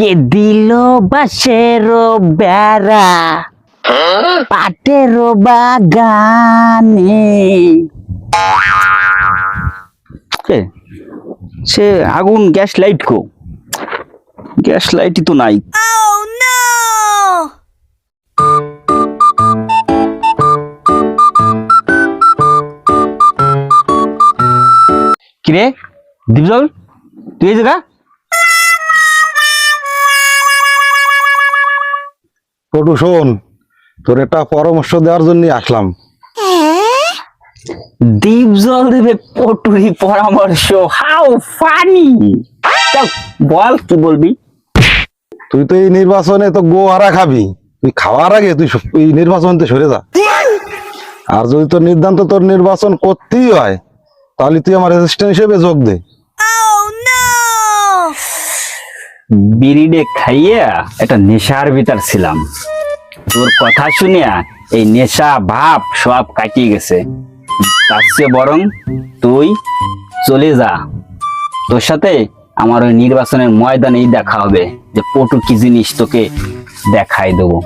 কে দিল বাসের বেড়া? পাটের বাগানে। সে আগুন গ্যাস লাইট কো? গ্যাস লাইটই তো নাই। কিরে দীপজল তুই এই জায়গা? পটু শোন তোর একটা পরামর্শ দেওয়ার জন্য আসলাম। দীপ জল দেবে পটুরি পরামর্শ। হাউ ফানি বল কি বলবি? তুই তো এই নির্বাচনে তো গো হারা খাবি। তুই খাওয়ার আগে তুই এই নির্বাচন থেকে সরে যা। আর যদি তোর নির্ধান্ত তোর নির্বাচন করতেই হয় তাহলে তুই আমার অ্যাসিস্ট্যান্ট হিসেবে যোগ দে। বিড়িডে খাইয়া একটা নেশার ভিতর ছিলাম। তোর কথা শুনিয়া এই নেশা, ভাব সব কাটিয়ে গেছে। তার চেয়ে বরং তুই চলে যা। তোর সাথে আমার ওই নির্বাচনের ময়দানেই দেখা হবে যে পটু কি জিনিস তোকে দেখাই দেবো।